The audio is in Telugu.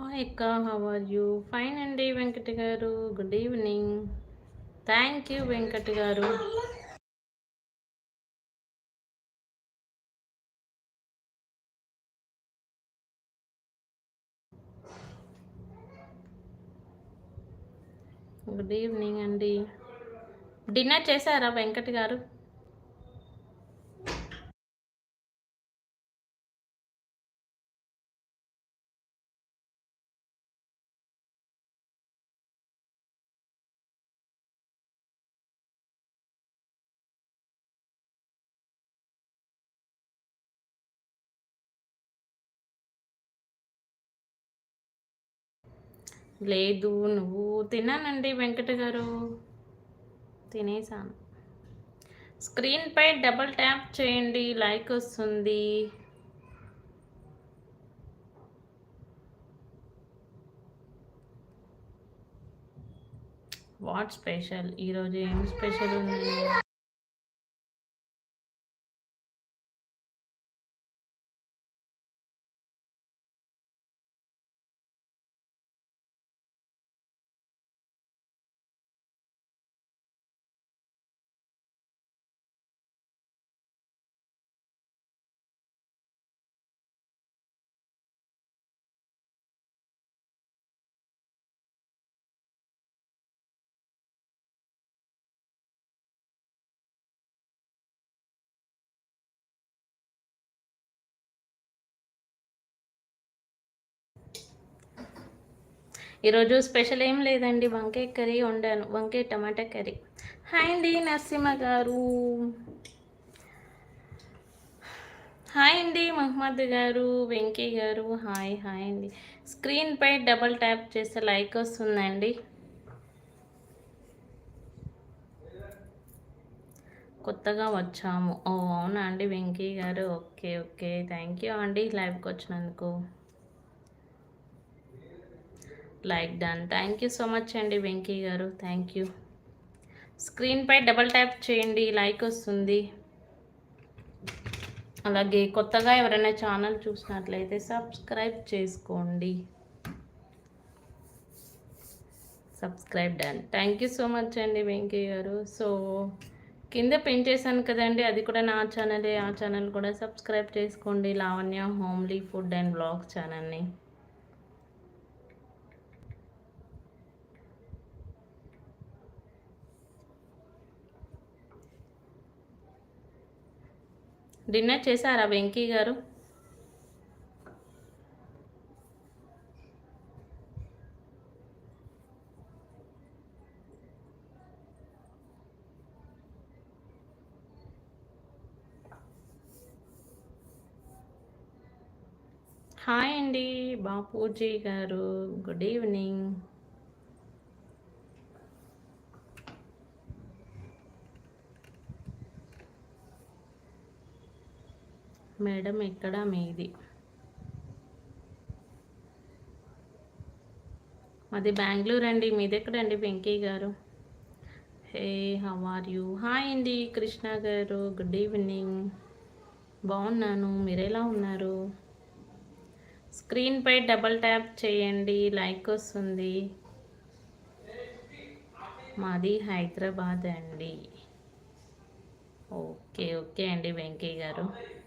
హాయ్ అక్క హవ్ ఆర్ యూ ఫైన్ అండి వెంకట గారు good evening thank you Venkata గారు గుడ్ ఈవినింగ్ అండి డిన్నర్ చేశారా వెంకట్ గారు లేదు నువ్వు తిన్నానండి వెంకట గారు. తినేసాను. స్క్రీన్పై డబుల్ ట్యాప్ చేయండి లైక్ వస్తుంది. What special? ఈరోజు ఏం స్పెషల్ ఉంది? ఈరోజు స్పెషల్ ఏం లేదండి వంకాయ కర్రీ వండాను వంకాయ టమాటా కర్రీ. హాయ్ అండి నరసింహ గారు. హాయ్ అండి మహమ్మద్ గారు వెంకీ గారు. హాయ్ హాయ్ అండి. స్క్రీన్పై డబల్ ట్యాప్ చేస్తే లైక్ వస్తుందండి. కొత్తగా వచ్చాము. ఓ అవునా అండి వెంకీ గారు? Okay okay. థ్యాంక్ యూ అండి లైవ్కి వచ్చినందుకు. Like done. Thank you so much అండి వెంకీ గారు. థ్యాంక్ యూ స్క్రీన్పై డబల్ ట్యాప్ చేయండి లైక్ వస్తుంది. అలాగే కొత్తగా ఎవరైనా ఛానల్ చూసినట్లయితే సబ్స్క్రైబ్ చేసుకోండి. Subscribe done thank you so much అండి వెంకీ గారు. సో కింద పెన్ చేశాను కదండి అది కూడా నా ఛానలే ఆ ఛానల్ కూడా సబ్స్క్రైబ్ చేసుకోండి. Lavanya homely food and blog ఛానల్ని డిన్నర్ చేశారా వెంకీ గారు? హాయ్ అండి బాపూజీ గారు. Good evening. మేడం ఎక్కడ మీది? మాది బెంగళూరు అండి. మీది ఎక్కడండి వెంకీ గారు? Hey how are you? Hi అండి కృష్ణ గారు. Good evening. బాగున్నాను. మీరు ఎలా ఉన్నారు? స్క్రీన్పై డబల్ ట్యాప్ చేయండి. లైక్ వస్తుంది. మాది హైదరాబాద్ అండి. ఓకే ఓకే అండి వెంకయ్య గారు.